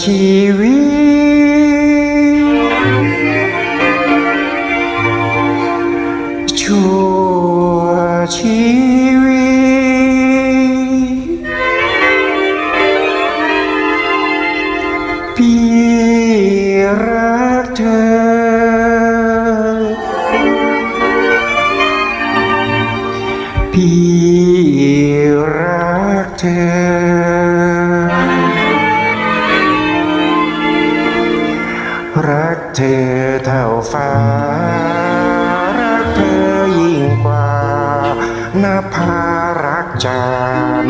ชีวิต ชั่วชีวิต พี่รักเธอ พี่รักเธอ รักเธอเท่าฟ้า รักเธอยิ่งกว่านภารักจัน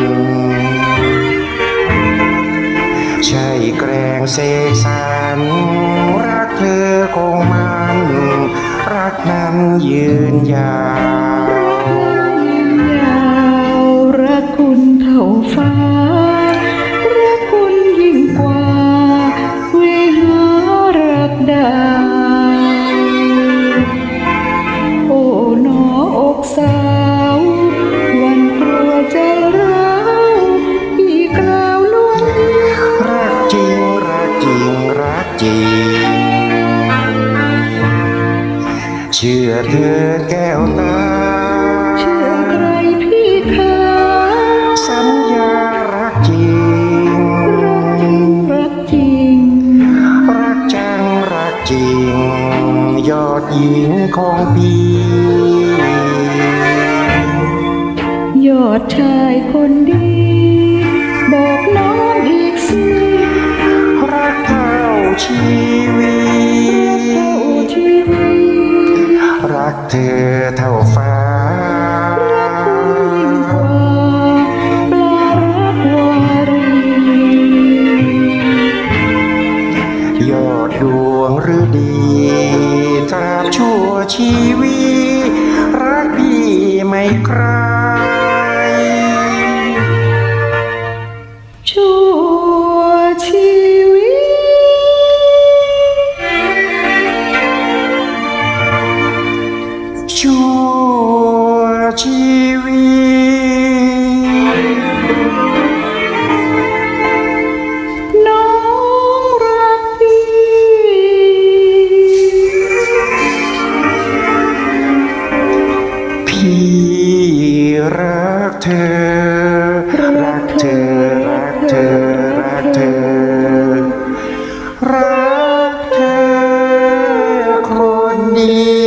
ใช่แกล้งเสกสรรรักเธอคงมัน รักนั้นยืนยาวยาวรักคุณเท่าฟ้า เชื่อเธอแก้วตา เชื่อใครพี่คะสัญญารักจริง รักจริง รักจังรักจริง ยอดหญิงของพี่ รักเธอเท่าฟ้ายิ่งว่าปลารักวารียอดดวงหรือดีตราบชั่วชีวิต รักพี่ไม่คราี่รักเธอ รักเธอ รักเธอ รักเธอ รักเธอคนนี้